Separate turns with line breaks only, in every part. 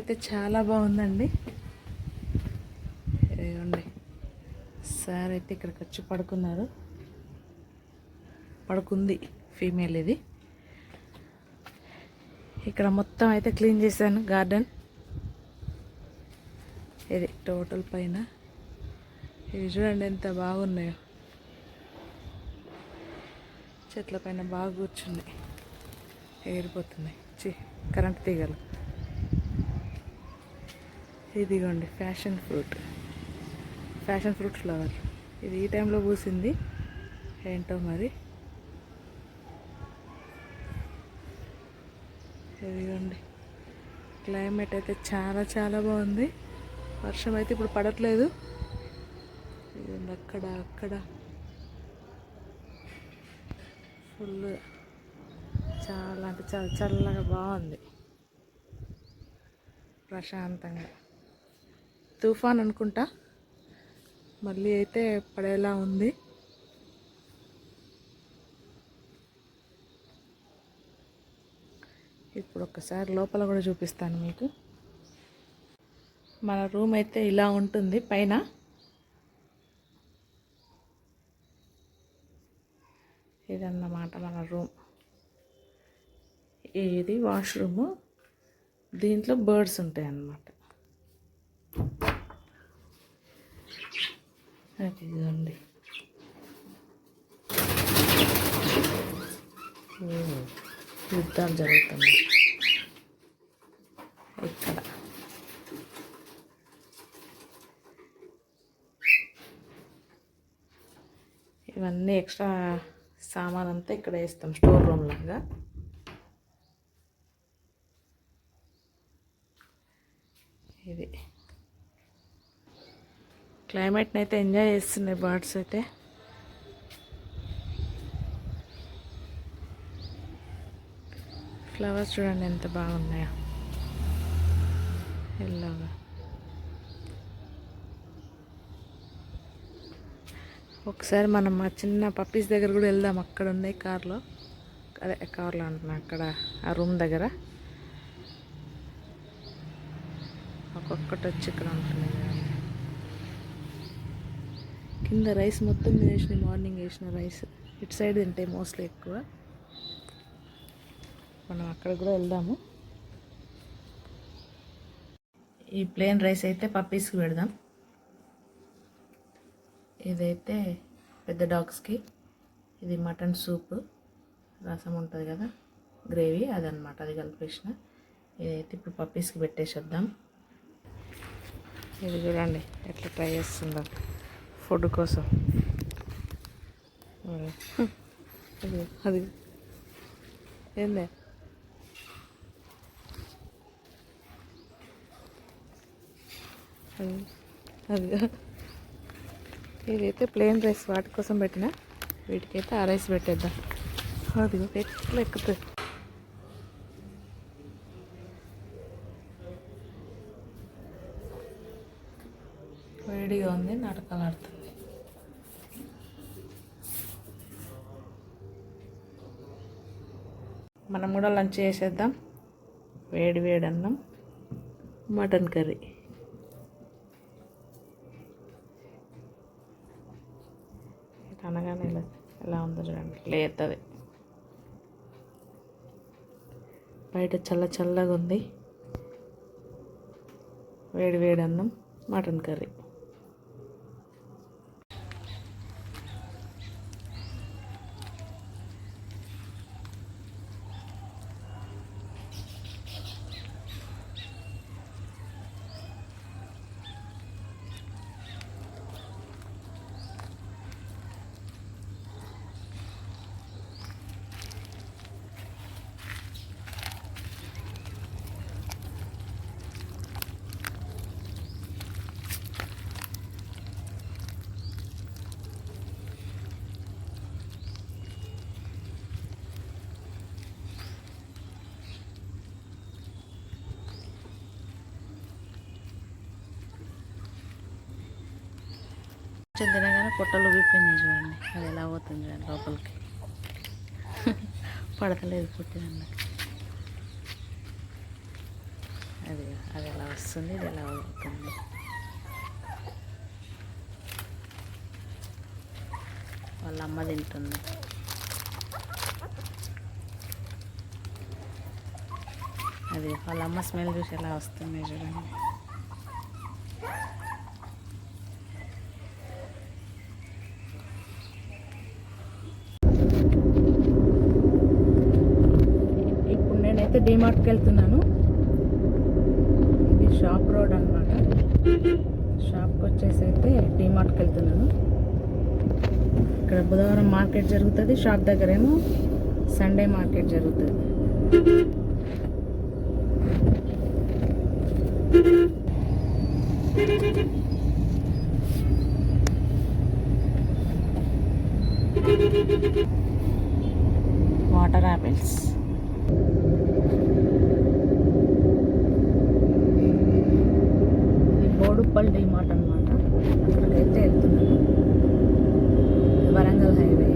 అయితే చాలా బాగుందండి. ఇదిగోండి. సార్ అయితే ఇక్కడికి వచ్చి పడుకున్నారు. పడుకుంది ఫీమేల్ ఇది. ఇక్కడ మొత్తం అయితే క్లీన్ చేశాను గార్డెన్. ఇది టోటల్ పైన. ఇవి చూడండి ఎంత బాగున్నాయో. చెట్ల పైన బాగా కూర్చున్నాయి ఎగిరిపోతున్నాయి చి కరెంట్ తీగలు. ఇదిగోండి passion fruit passion fruit flower ఇది ఈ టైంలో పూసింది. ఏంటో మరి? ఇదిగోండి. క్లైమేట్ అయితే చాలా చాలా బాగుంది. వర్షం అయితే ఇప్పుడు పడట్లేదు. ఇదిగోండి అక్కడ అక్కడ. ఫుల్ చాలా అంటే చాలా చల్లగా బాగుంది. ప్రశాంతంగా. తుఫాన్ అనుకుంటా. మళ్ళీ అయితే పడేలా ఉంది. ఇప్పుడు ఒక్కసారి లోపల కూడా చూపిస్తాను మీకు. మన రూమ్ అయితే ఇలా ఉంటుంది పైన. ఇదన్నమాట మన రూమ్. ఇది వాష్రూము. దీంట్లో బర్డ్స్ ఉంటాయి అన్నమాట అదిగోండి ఓ, యుద్ధాలు జరుగుతున్నాయి. ఇక్కడ. ఇవన్నీ ఎక్స్ట్రా సామాన్ అంతా ఇక్కడ వేస్తాం స్టోర్ రూమ్ లాగా ఇది క్లైమేట్ని అయితే ఎంజాయ్ చేస్తున్నాయి బర్డ్స్ అయితే. ఫ్లవర్స్ చూడండి ఎంత బాగున్నాయో. ఎల్లోగా ఒకసారి మనం మా చిన్న పప్పీస్ దగ్గర కూడా వెళ్దాం అక్కడ ఉన్నాయి కార్లో. అదే కార్లో అంటున్నా అక్కడ ఆ రూమ్ దగ్గర. ఒక్కొక్కటి వచ్చి ఇక్కడ ఉంటున్నాయి. కింద రైస్ మొత్తం వేసిన మార్నింగ్ వేసిన రైస్. ఇటు సైడ్ తింటాయి మోస్ట్లీ ఎక్కువ. మనం అక్కడ కూడా వెళ్దాము. ఈ ప్లేన్ రైస్ అయితే పప్పీస్కి పెడదాం. ఇదైతే పెద్ద డాగ్స్కి. ఇది మటన్ సూప్. రసం ఉంటుంది కదా గ్రేవీ అదనమాట అది కలిపేసిన. ఇదైతే ఇప్పుడు పప్పీస్కి పెట్టేసేద్దాం. ఇది చూడండి ఎట్లా ట్రై చేస్తుందో. ఫుడ్ కోసం అది అది ఏందే అది అది ఇదైతే ప్లేన్ రైస్ వాటి కోసం పెట్టిన వీటికైతే ఆ రైస్ పెట్టేద్దాం అది ఎట్లా ఎక్కుతుంది వేడిగా ఉంది నడకలాడుతుంది. మనం కూడా లంచ్ చేసేద్దాం. వేడి వేడి అన్నం మటన్ కర్రీ. అనగానే ఇలా ఎలా ఉందో చూడండి లేతది. బయట చల్ల చల్లగా ఉంది. వేడి వేడి అన్నం మటన్ కర్రీ. కొంచెం తినగానే పొట్టలు ఊగిపోయినాయి చూడండి. అది ఎలా పోతుంది చూడండి లోపలికి. పడతలేదు పుట్టినన్న అది అది ఎలా వస్తుంది ఇది ఎలా అవుతుంది వాళ్ళ అమ్మ తింటుంది. అది వాళ్ళ అమ్మ స్మెల్ చూసి ఎలా వస్తుంది చూడండి ఇప్పుడు నేనైతే డిమార్ట్కి వెళ్తున్నాను. ఇది షాప్ రోడ్ అనమాట షాప్కి వచ్చేసి అయితే డిమార్ట్కి వెళ్తున్నాను. ఇక్కడ బుధవారం మార్కెట్ జరుగుతుంది షాప్ దగ్గరేమో సండే మార్కెట్ జరుగుతుంది. వాటర్ యాపిల్స్ ఇది బోడుప్పల్ డిమార్ట్ అనమాట అక్కడికైతే వెళ్తున్నాను. వరంగల్ హైవే.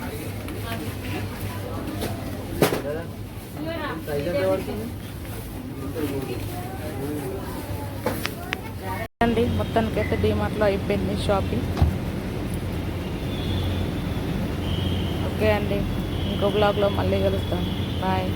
అండి మొత్తానికైతే డిమార్ట్లో అయిపోయింది షాపింగ్ ఓకే అండి ఇంకో బ్లాగ్లో మళ్ళీ కలుస్తాను బాయ్